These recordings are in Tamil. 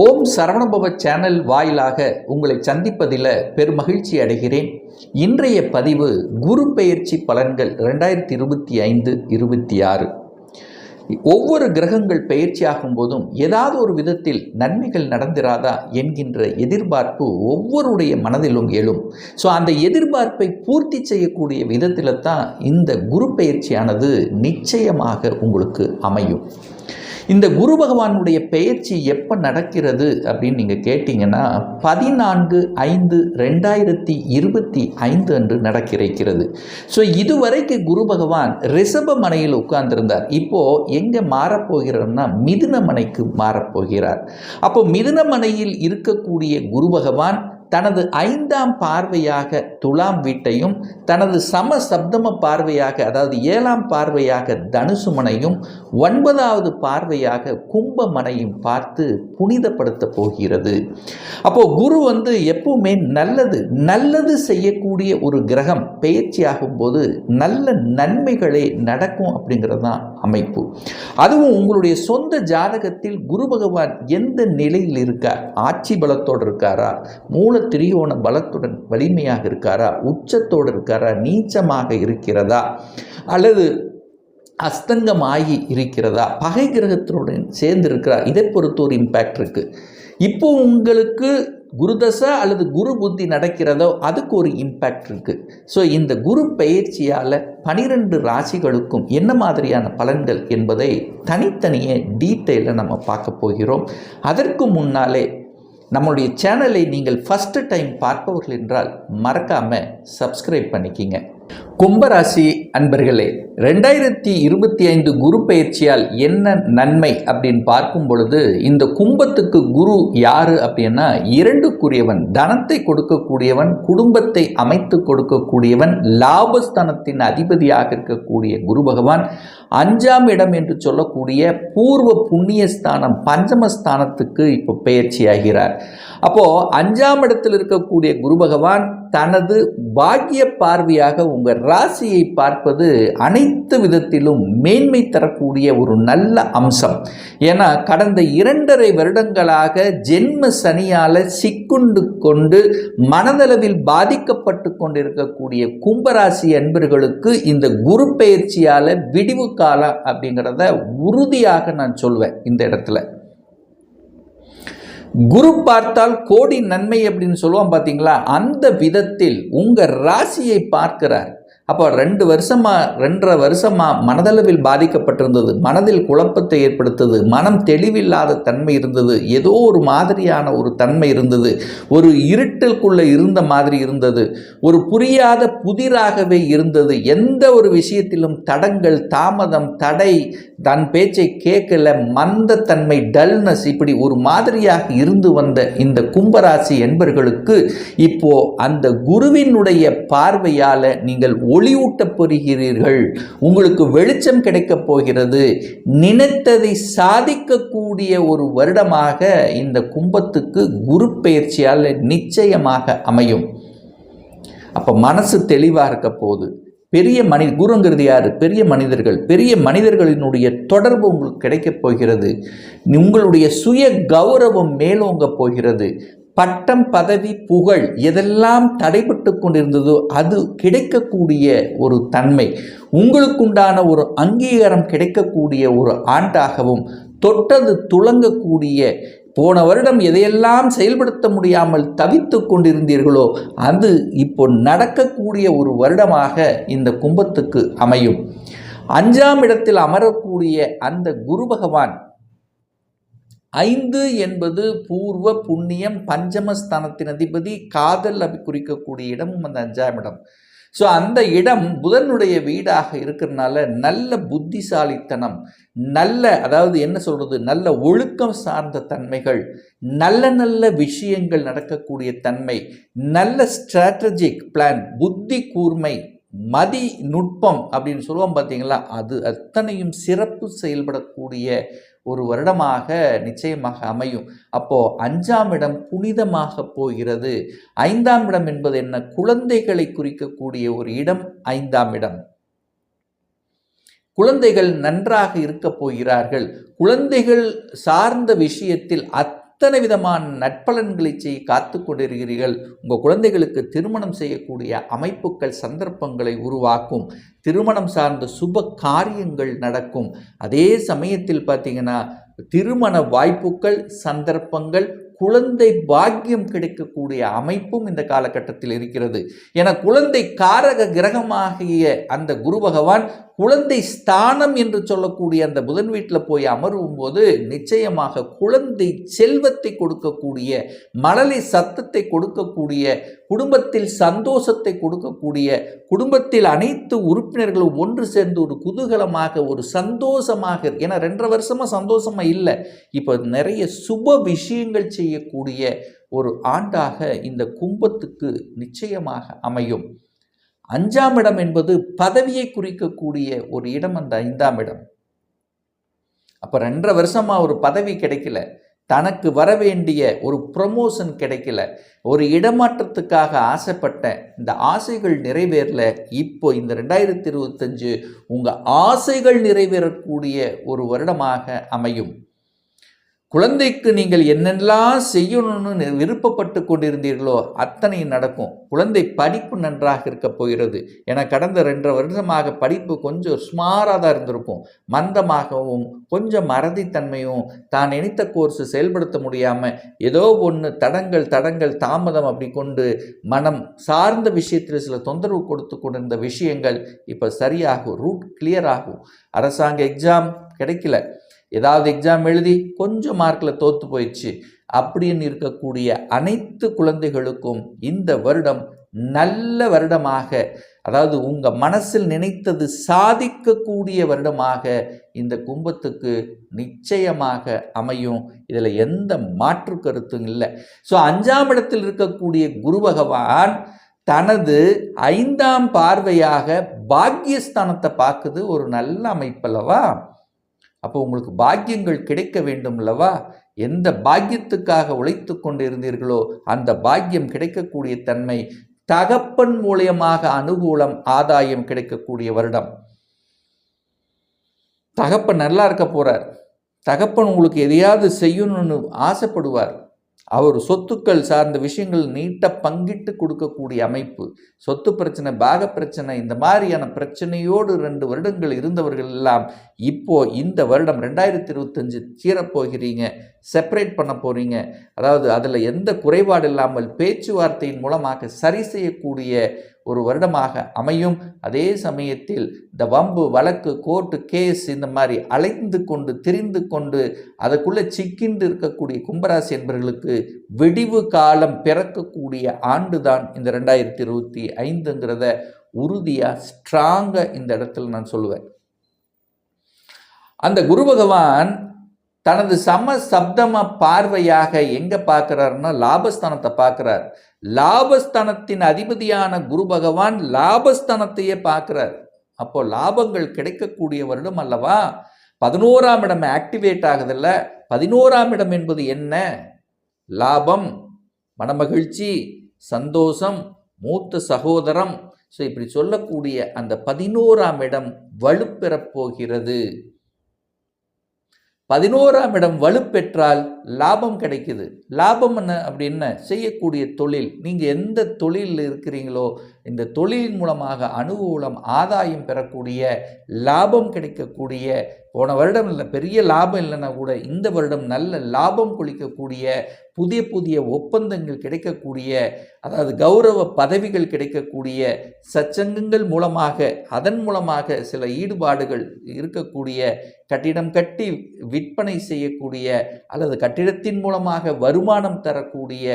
ஓம் சரவணபவ சேனல் வாயிலாக உங்களை சந்திப்பதில் பெருமகிழ்ச்சி அடைகிறேன். இன்றைய பதிவு குரு பெயர்ச்சி பலன்கள் ரெண்டாயிரத்தி இருபத்தி ஐந்து இருபத்தி ஆறு. ஒவ்வொரு கிரகங்கள் பெயர்ச்சியாகும் போதும் ஏதாவது ஒரு விதத்தில் நன்மைகள் நடந்திராதா என்கின்ற எதிர்பார்ப்பு ஒவ்வொருடைய மனதிலும் எழும் ஸோ அந்த எதிர்பார்ப்பை பூர்த்தி செய்யக்கூடிய விதத்தில் தான் இந்த குரு பயிற்சியானது நிச்சயமாக உங்களுக்கு அமையும். இந்த குரு பகவானுடைய பெயர்ச்சி எப்போ நடக்கிறது அப்படின்னு நீங்கள் கேட்டிங்கன்னா பதினான்கு ஐந்து ரெண்டாயிரத்தி இருபத்தி ஐந்து அன்று நடக்கிறது ஸோ இதுவரைக்கு குரு பகவான் ரிஷப மனையில் உட்கார்ந்திருந்தார். இப்போது எங்கே மாறப்போகிறார்னா மிதுன மனைக்கு மாறப்போகிறார். அப்போ மிதுன மனையில் இருக்கக்கூடிய குரு பகவான் தனது ஐந்தாம் பார்வையாக துலாம் வீட்டையும் தனது சம சப்தம பார்வையாக அதாவது ஏழாம் பார்வையாக தனுசுமனையும் ஒன்பதாவது பார்வையாக கும்பமனையும் பார்த்து புனிதப்படுத்த போகிறது. அப்போ குரு வந்து எப்பவுமே நல்லது நல்லது செய்யக்கூடிய ஒரு கிரகம் பெயர்ச்சியாகும் போது நல்ல நன்மைகளே நடக்கும் அப்படிங்கிறது தான் அமைப்பு. அதுவும் உங்களுடைய சொந்த ஜாதகத்தில் குரு பகவான் எந்த நிலையில் இருக்கார்? ஆட்சி பலத்தோடு இருக்காரா? மூல திரியோண பலத்துடன் வலிமையாக இருக்காரா? உச்சத்தோடு இருக்காரா? நீச்சமாக இருக்கிறதா? அல்லது அஸ்தங்கமாகி இருக்கிறதா? பகை கிரகத்தினுடன் சேர்ந்து இருக்கிறார். இதை பொறுத்த ஒரு இம்பேக்ட் இருக்குது இப்போ உங்களுக்கு குருதசை அல்லது குரு புத்தி நடக்கிறதோ அதுக்கு ஒரு இம்பேக்ட் இருக்குது ஸோ இந்த குரு பயிற்சியால் பனிரெண்டு ராசிகளுக்கும் என்ன மாதிரியான பலன்கள் என்பதை தனித்தனியே டீட்டெயிலில் நம்ம பார்க்க போகிறோம். அதற்கு முன்னாலே நம்மளுடைய சேனலை நீங்கள் ஃபஸ்ட்டு டைம் பார்ப்பவர்கள் என்றால் மறக்காமல் சப்ஸ்கிரைப் பண்ணிக்கிங்க. கும்பராசி அன்பர்களே ரெண்டாயிரத்தி இருபத்தி ஐந்து குரு பயிற்சியால் என்ன நன்மை அப்படின்னு பார்க்கும் பொழுது இந்த கும்பத்துக்கு குரு யாரு அப்படின்னா இரண்டுக்குரியவன் தனத்தை கொடுக்கக்கூடியவன் குடும்பத்தை அமைத்து கொடுக்கக்கூடியவன் லாபஸ்தானத்தின் அதிபதியாக இருக்கக்கூடிய குரு பகவான். அஞ்சாம் இடம் என்று சொல்லக்கூடிய பூர்வ புண்ணியஸ்தானம் பஞ்சமஸ்தானத்துக்கு இப்போ பயிற்சி ஆகிறார் அப்போது அஞ்சாம் இடத்தில் இருக்கக்கூடிய குரு பகவான் தனது பாக்கிய பார்வையாக உங்கள் ராசியை பார்ப்பது அனைத்து விதத்திலும் மேன்மை தரக்கூடிய ஒரு நல்ல அம்சம். ஏன்னா கடந்த இரண்டரை வருடங்களாக ஜென்ம சனியால் சிக்குண்டு கொண்டு மனதளவில் பாதிக்கப்பட்டு கொண்டிருக்கக்கூடிய கும்பராசி அன்பர்களுக்கு இந்த குரு பயிற்சியால் விடிவு காலம் அப்படிங்கிறத உறுதியாக நான் சொல்வேன் இந்த இடத்துல. குரு பார்த்தால் கோடி நன்மை அப்படின்னு சொல்லுவோம் பார்த்தீங்களா அந்த விதத்தில் உங்கள் ராசியை பார்க்கிறார். அப்போ ரெண்டு வருஷமாக ரெண்டரை வருஷமாக மனதளவில் பாதிக்கப்பட்டிருந்தது. மனதில் குழப்பத்தை ஏற்படுத்தது. மனம் தெளிவில்லாத தன்மை இருந்தது. ஏதோ ஒரு மாதிரியான ஒரு தன்மை இருந்தது. ஒரு இருட்டலுக்குள்ளே இருந்த மாதிரி இருந்தது. ஒரு புரியாத புதிராகவே இருந்தது. எந்த ஒரு விஷயத்திலும் தடங்கள் தாமதம் தடை தன் பேச்சை கேட்கல மந்தத்தன்மை டல்னஸ் இப்படி ஒரு மாதிரியாக இருந்து வந்த இந்த கும்பராசி என்பர்களுக்கு இப்போ அந்த குருவினுடைய பார்வையால் நீங்கள் ஒளியூட்டப் பெறுகிறீர்கள் உங்களுக்கு வெளிச்சம் கிடைக்கப் போகிறது. நினைத்ததை சாதிக்கக்கூடிய ஒரு வருடமாக இந்த கும்பத்துக்கு குரு பயிற்சியால் நிச்சயமாக அமையும். அப்போ மனசு தெளிவாக இருக்க போகுது. பெரிய மனி குருங்கிறது யார்? பெரிய மனிதர்கள். பெரிய மனிதர்களினுடைய தொடர்பு உங்களுக்கு கிடைக்கப் போகிறது. உங்களுடைய சுய கௌரவம் மேலோங்க போகிறது. பட்டம் பதவி புகழ் எதெல்லாம் தடைபட்டு கொண்டிருந்ததோ அது கிடைக்கக்கூடிய ஒரு தன்மை. உங்களுக்குண்டான ஒரு அங்கீகாரம் கிடைக்கக்கூடிய ஒரு ஆண்டாகவும் தொட்டது துளங்கக்கூடிய போன வருடம் எதையெல்லாம் செயல்படுத்த முடியாமல் தவித்து கொண்டிருந்தீர்களோ அது இப்போ நடக்கக்கூடிய ஒரு வருடமாக இந்த கும்பத்துக்கு அமையும். அஞ்சாம் இடத்தில் அமரக்கூடிய அந்த குரு பகவான் ஐந்து என்பது பூர்வ புண்ணியம் பஞ்சமஸ்தானத்தின் அதிபதி காதல் அபி குறிக்கக்கூடிய இடமும் அந்த அஞ்சாம் இடம். ஸோ அந்த இடம் புதனுடைய வீடாக இருக்கிறதுனால நல்ல புத்திசாலித்தனம் நல்ல அதாவது என்ன சொல்கிறது நல்ல ஒழுக்கம் சார்ந்த தன்மைகள் நல்ல நல்ல விஷயங்கள் நடக்கக்கூடிய தன்மை நல்ல ஸ்ட்ராட்டஜிக் பிளான் புத்தி கூர்மை மதி நுட்பம் அப்படின்னு சொல்லுவோம் பார்த்தீங்களா அது அத்தனையும் சிறப்பு செயல்படக்கூடிய ஒரு வருடமாக நிச்சயமாக அமையும். அப்போ அஞ்சாம் இடம் புனிதமாக போகிறது. ஐந்தாம் இடம் என்பது என்ன? குழந்தைகளை குறிக்கக்கூடிய ஒரு இடம் ஐந்தாம் இடம். குழந்தைகள் நன்றாக இருக்கப் போகிறார்கள். குழந்தைகள் சார்ந்த விஷயத்தில் அத் அத்தனை விதமான நட்பலன்களை செய்ய காத்து கொண்டிருக்கிறீர்கள்? உங்கள் குழந்தைகளுக்கு திருமணம் செய்யக்கூடிய அமைப்புகள் சந்தர்ப்பங்களை உருவாக்கும். திருமணம் சார்ந்த சுப காரியங்கள் நடக்கும். அதே சமயத்தில் பார்த்தீங்கன்னா திருமண வாய்ப்புகள் சந்தர்ப்பங்கள் குழந்தை பாக்கியம் கிடைக்கக்கூடிய அமைப்பும் இந்த காலகட்டத்தில் இருக்கிறது. என குழந்தை காரக கிரகமாகிய அந்த குரு பகவான் குழந்தை ஸ்தானம் என்று சொல்லக்கூடிய அந்த புதன் வீட்டில் போய் அமரும் போது நிச்சயமாக குழந்தை செல்வத்தை கொடுக்கக்கூடிய மழலை சத்தத்தை கொடுக்கக்கூடிய குடும்பத்தில் சந்தோஷத்தை கொடுக்கக்கூடிய குடும்பத்தில் அனைத்து உறுப்பினர்களும் ஒன்று சேர்ந்து ஒரு குதூகலமாக ஒரு சந்தோஷமாக ஏன்னா ரெண்டரை வருஷமாக சந்தோஷமாக இல்லை. இப்போ நிறைய சுப விஷயங்கள் செய்யக்கூடிய ஒரு ஆண்டாக இந்த கும்பத்துக்கு நிச்சயமாக அமையும். அஞ்சாம் இடம் என்பது பதவியை குறிக்கக்கூடிய ஒரு இடம் அந்த ஐந்தாம் இடம். அப்போ ரெண்டரை வருஷமா ஒரு பதவி கிடைக்கல. தனக்கு வர வேண்டிய ஒரு ப்ரொமோஷன் கிடைக்கல. ஒரு இடமாற்றத்துக்காக ஆசைப்பட்டேன் இந்த ஆசைகள் நிறைவேறல. இப்போ இந்த ரெண்டாயிரத்தி இருபத்தஞ்சு உங்கள் ஆசைகள் நிறைவேறக்கூடிய ஒரு வருடமாக அமையும். குழந்தைக்கு நீங்கள் என்னெல்லாம் செய்யணும்னு விருப்பப்பட்டு கொண்டிருந்தீர்களோ அத்தனை நடக்கும். குழந்தை படிப்பு நன்றாக இருக்க போகிறது. என கடந்த ரெண்டரை வருடமாக படிப்பு கொஞ்சம் சுமாராக தான் இருந்திருக்கும். மந்தமாகவும் கொஞ்சம் மறதித்தன்மையும் தான் நினைத்த கோர்ஸ் செயல்படுத்த முடியாமல் ஏதோ ஒன்று தடங்கள் தடங்கள் தாமதம் அப்படி கொண்டு மனம் சார்ந்த விஷயத்தில் சில தொந்தரவு கொடுத்து கொண்டிருந்த விஷயங்கள் இப்போ சரியாகும் ரூட் கிளியர் ஆகும். அரசாங்க எக்ஸாம் கிடைக்கல. ஏதாவது எக்ஸாம் எழுதி கொஞ்சம் மார்க்கில் தோற்று போயிடுச்சு. அப்படின்னு இருக்கக்கூடிய அனைத்து குழந்தைகளுக்கும் இந்த வருடம் நல்ல வருடமாக அதாவது உங்கள் மனசில் நினைத்தது சாதிக்கக்கூடிய வருடமாக இந்த கும்பத்துக்கு நிச்சயமாக அமையும். இதில் எந்த மாற்று கருத்தும் இல்லை. ஸோ அஞ்சாம் இடத்தில் இருக்கக்கூடிய குரு பகவான் தனது ஐந்தாம் பார்வையாக பாக்கியஸ்தானத்தை பார்க்குது. ஒரு நல்ல அமைப்பல்லவா அப்போ உங்களுக்கு பாக்கியங்கள் கிடைக்க வேண்டும் அல்லவா? எந்த பாக்கியத்துக்காக உழைத்து கொண்டு இருந்தீர்களோ அந்த பாக்கியம் கிடைக்கக்கூடிய தன்மை தகப்பன் மூலியமாக அனுகூலம் ஆதாயம் கிடைக்கக்கூடிய வருடம். தகப்பன் நல்லா இருக்க போறார். தகப்பன் உங்களுக்கு எதையாவது செய்யணும்னு ஆசைப்படுவார். அவர் சொத்துக்கள் சார்ந்த விஷயங்கள் நீட்டாக பங்கிட்டு கொடுக்கக்கூடிய அமைப்பு. சொத்து பிரச்சனை பாக பிரச்சனை இந்த மாதிரியான பிரச்சனையோடு ரெண்டு வருடங்கள் இருந்தவர்கள் எல்லாம் இப்போ இந்த வருடம் ரெண்டாயிரத்தி இருபத்தஞ்சு தீரப்போகிறீங்க செப்பரேட் பண்ண போகிறீங்க அதாவது அதில் எந்த குறைபாடு இல்லாமல் பேச்சுவார்த்தையின் மூலமாக சரி செய்யக்கூடிய ஒரு வருடமாக அமையும். அதே சமயத்தில் இந்த வம்பு வழக்கு கோர்ட்டு கேஸ் இந்த மாதிரி அலைந்து கொண்டு திரிந்து கொண்டு அதுக்குள்ளே சிக்கிண்டு இருக்கக்கூடிய கும்பராசி என்பவர்களுக்கு விடிவு காலம் பிறக்கக்கூடிய ஆண்டு தான் இந்த ரெண்டாயிரத்தி இருபத்தி ஐந்துங்கிறத உறுதியாக ஸ்ட்ராங்காக இந்த இடத்துல நான் சொல்லுவேன். அந்த குரு பகவான் தனது சம சப்தம பார்வையாக எங்கே பார்க்குறாருன்னா லாபஸ்தானத்தை பார்க்குறார். லாபஸ்தானத்தின் அதிபதியான குரு பகவான் லாபஸ்தானத்தையே பார்க்குறார். அப்போ லாபங்கள் கிடைக்கக்கூடிய வருடம் அல்லவா? பதினோராம் இடம் ஆக்டிவேட் ஆகுதில்ல. பதினோராம் இடம் என்பது என்ன? லாபம் மனமகிழ்ச்சி சந்தோஷம் மூத்த சகோதரம். ஸோ இப்படி சொல்லக்கூடிய அந்த பதினோராம் இடம் வலுப்பெறப் போகிறது. பதினோராம் இடம் வலுப்பெற்றால் லாபம் கிடைக்குது. லாபம் என்ன? அப்படின்னா செய்யக்கூடிய தொழில். நீங்கள் எந்த தொழிலில் இருக்கிறீங்களோ இந்த தொழிலின் மூலமாக அனுகூலம் ஆதாயம் பெறக்கூடிய லாபம் கிடைக்கக்கூடிய போன வருடம் இல்லை பெரிய லாபம் இல்லைன்னா கூட இந்த வருடம் நல்ல லாபம் குளிக்கக்கூடிய புதிய புதிய ஒப்பந்தங்கள் கிடைக்கக்கூடிய அதாவது கௌரவ பதவிகள் கிடைக்கக்கூடிய சச்சங்கங்கள் மூலமாக அதன் மூலமாக சில ஈடுபாடுகள் இருக்கக்கூடிய கட்டிடம் கட்டி விற்பனை செய்யக்கூடிய அல்லது கட்டிடத்தின் மூலமாக வருமானம் தரக்கூடிய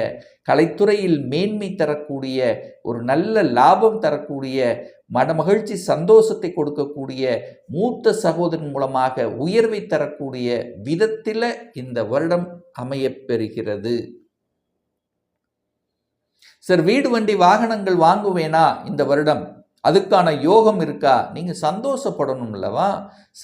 கலைத்துறையில் மேன்மை தரக்கூடிய ஒரு நல்ல லாபம் தரக்கூடிய மனமகிழ்ச்சி சந்தோஷத்தை கொடுக்கக்கூடிய மூத்த சகோதரன் மூலமாக உயர்வை தரக்கூடிய விதத்தில் இந்த வருடம் அமையப்பெறுகிறது சார் வீடு வண்டி வாகனங்கள் வாங்குவேனா இந்த வருடம்? அதுக்கான யோகம் இருக்கா? நீங்கள் சந்தோஷப்படணும் இல்லவா?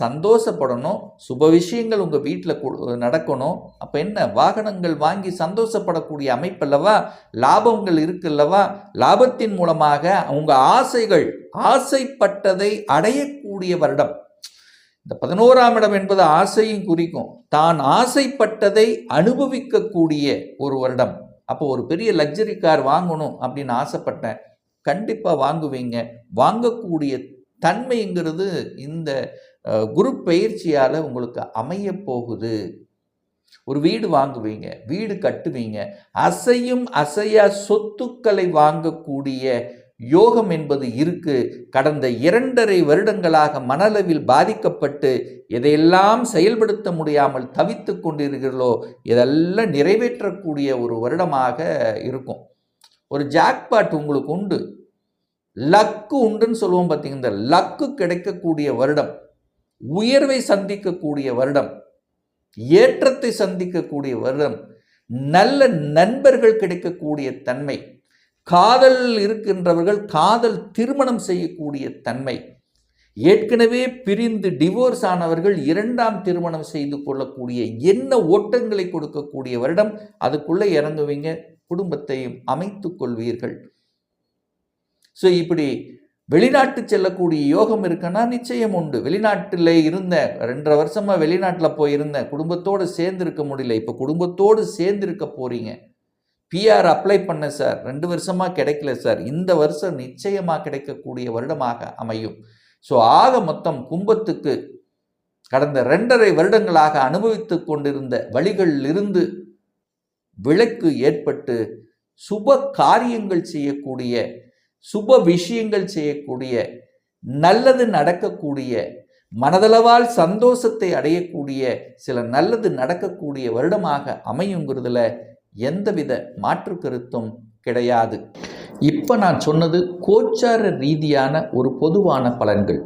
சந்தோஷப்படணும். சுப விஷயங்கள் உங்கள் வீட்டில் நடக்கணும். அப்போ என்ன? வாகனங்கள் வாங்கி சந்தோஷப்படக்கூடிய அமைப்பல்லவா லாபங்கள் இருக்குல்லவா லாபத்தின் மூலமாக உங்கள் ஆசைகள் ஆசைப்பட்டதை அடையக்கூடிய வருடம். இந்த பதினோராம் இடம் என்பது ஆசையும் குறிக்கும். தான் ஆசைப்பட்டதை அனுபவிக்கக்கூடிய ஒரு வருடம். அப்போ ஒரு பெரிய லக்ஸரி கார் வாங்கணும் அப்படின்னு ஆசைப்பட்டேன். கண்டிப்பாக வாங்குவீங்க. வாங்கக்கூடிய தன்மைங்கிறது இந்த குரூப் குரு பயிற்சியால் உங்களுக்கு அமைய போகுது. ஒரு வீடு வாங்குவீங்க வீடு கட்டுவீங்க. அசையும் அசையா சொத்துக்களை வாங்கக்கூடிய யோகம் என்பது இருக்கு. கடந்த இரண்டரை வருடங்களாக மனளவில் பாதிக்கப்பட்டு எதையெல்லாம் செயல்படுத்த முடியாமல் தவித்து கொண்டிருக்கிறீர்களோ இதெல்லாம் நிறைவேற்றக்கூடிய ஒரு வருடமாக இருக்கும். ஒரு ஜாக்பாட் உங்களுக்கு உண்டு. லக்கு உண்டுன்னு சொல்லுவோம் பார்த்தீங்க இந்த லக்கு கிடைக்கக்கூடிய வருடம் உயர்வை சந்திக்கக்கூடிய வருடம் ஏற்றத்தை சந்திக்கக்கூடிய வருடம் நல்ல நண்பர்கள் கிடைக்கக்கூடிய தன்மை காதல் இருக்கின்றவர்கள் காதல் திருமணம் செய்யக்கூடிய தன்மை ஏற்கனவே பிரிந்து டிவோர்ஸ் ஆனவர்கள் இரண்டாம் திருமணம் செய்து கொள்ளக்கூடிய என்ன ஓட்டங்களை கொடுக்கக்கூடிய வருடம் அதுக்குள்ளே இறங்குவீங்க. குடும்பத்தையும் அமைத்துக் கொள்வீர்கள். ஸோ இப்படி வெளிநாட்டு செல்லக்கூடிய யோகம் இருக்குன்னா நிச்சயம் உண்டு. வெளிநாட்டில் இருந்தேன் ரெண்டரை வருஷமாக வெளிநாட்டில் போயிருந்தேன் குடும்பத்தோடு சேர்ந்து இருக்க முடியல. இப்போ குடும்பத்தோடு சேர்ந்து இருக்க போகிறீங்க பிஆர் அப்ளை பண்ண சார் ரெண்டு வருஷமாக கிடைக்கல சார் இந்த வருஷம் நிச்சயமாக கிடைக்கக்கூடிய வருடமாக அமையும். ஸோ ஆக மொத்தம் கும்பத்துக்கு கடந்த ரெண்டரை வருடங்களாக அனுபவித்து கொண்டிருந்த வழிகளிலிருந்து விளக்கு ஏற்பட்டு சுப காரியங்கள் செய்யக்கூடிய சுப விஷயங்கள் செய்யக்கூடிய நல்லது நடக்கக்கூடிய மனதளவால் சந்தோஷத்தை அடையக்கூடிய சில நல்லது நடக்கக்கூடிய வருடமாக அமையுங்கிறதுல எந்தவித மாற்று கருத்தும் கிடையாது. இப்போ நான் சொன்னது கோச்சார ரீதியான ஒரு பொதுவான பலன்கள்.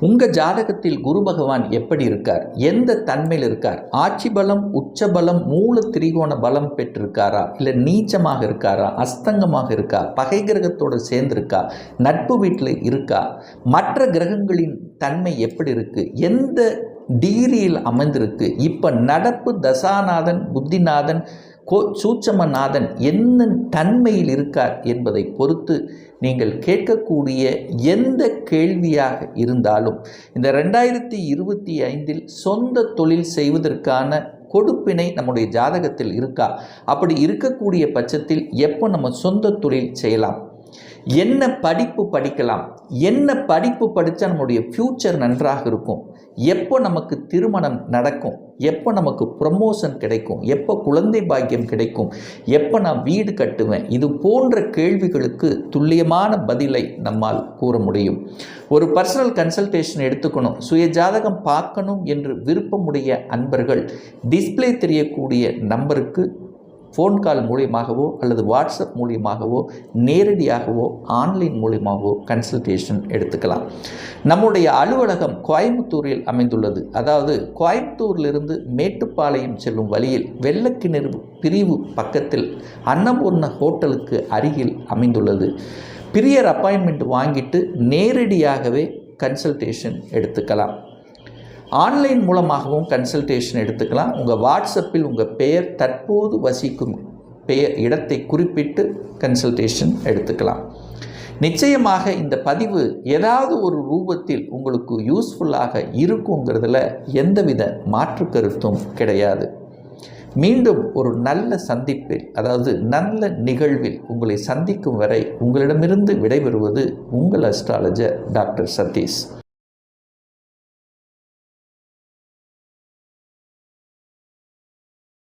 உங்கள் ஜாதகத்தில் குரு பகவான் எப்படி இருக்கார்? எந்த தன்மையில் இருக்கார்? ஆட்சி பலம் உச்ச பலம் மூல திரிகோண பலம் பெற்றிருக்காரா? இல்லை நீச்சமாக இருக்காரா? அஸ்தங்கமாக இருக்கா? பகை கிரகத்தோடு சேர்ந்திருக்கா? நட்பு வீட்டில் இருக்கா? மற்ற கிரகங்களின் தன்மை எப்படி இருக்குது எந்த டிகிரியில் அமைந்திருக்கு? இப்போ நடப்பு தசாநாதன் புத்திநாதன் கோ சூட்சமநாதன் என்ன தன்மையில் இருக்கார் என்பதை பொறுத்து நீங்கள் கேட்கக்கூடிய எந்த கேள்வியாக இருந்தாலும் இந்த ரெண்டாயிரத்தி இருபத்தி ஐந்தில் சொந்த தொழில் செய்வதற்கான கொடுப்பினை நம்முடைய ஜாதகத்தில் இருக்கா? அப்படி இருக்கக்கூடிய பட்சத்தில் எப்போ நம்ம சொந்த தொழில் செய்யலாம்? என்ன படிப்பு படிக்கலாம்? என்ன படிப்பு படித்தா நம்முடைய ஃப்யூச்சர் நன்றாக இருக்கும்? எப்போ நமக்கு திருமணம் நடக்கும்? எப்போ நமக்கு ப்ரமோஷன் கிடைக்கும்? எப்போ குழந்தை பாக்கியம் கிடைக்கும்? எப்போ நான் வீடு கட்டுவேன்? இது போன்ற கேள்விகளுக்கு துல்லியமான பதிலை நம்மால் கூற முடியும். ஒரு பர்சனல் கன்சல்டேஷன் எடுத்துக்கணும். சுய ஜாதகம் பார்க்கணும் என்று விருப்பமுடைய அன்பர்கள் டிஸ்ப்ளே தெரியக்கூடிய நம்பருக்கு ஃபோன் கால் மூலியமாகவோ அல்லது வாட்ஸ்அப் மூலியமாகவோ நேரடியாகவோ ஆன்லைன் மூலியமாகவோ கன்சல்டேஷன் எடுத்துக்கலாம். நம்முடைய அலுவலகம் கோயம்புத்தூரில் அமைந்துள்ளது. அதாவது கோயம்புத்தூரிலிருந்து மேட்டுப்பாளையம் செல்லும் வழியில் வெள்ளக்கிணறு பிரிவு பக்கத்தில் அன்னபூர்ண ஹோட்டலுக்கு அருகில் அமைந்துள்ளது. பிரியர் அப்பாயின்மெண்ட் வாங்கிட்டு நேரடியாகவே கன்சல்டேஷன் எடுத்துக்கலாம். ஆன்லைன் மூலமாகவும் கன்சல்டேஷன் எடுத்துக்கலாம். உங்கள் வாட்ஸ்அப்பில் உங்கள் பெயர் தற்போது வசிக்கும் பெயர் இடத்தை குறிப்பிட்டு கன்சல்டேஷன் எடுத்துக்கலாம். நிச்சயமாக இந்த பதிவு ஏதாவது ஒரு ரூபத்தில் உங்களுக்கு யூஸ்ஃபுல்லாக இருக்குங்கிறதுல எந்தவித மாற்று கருத்தும் கிடையாது. மீண்டும் ஒரு நல்ல சந்திப்பில் அதாவது நல்ல நிகழ்வில் உங்களை சந்திக்கும் வரை உங்களிடமிருந்து விடைபெறுவது உங்கள் அஸ்ட்ராலஜர் டாக்டர் சதீஷ்.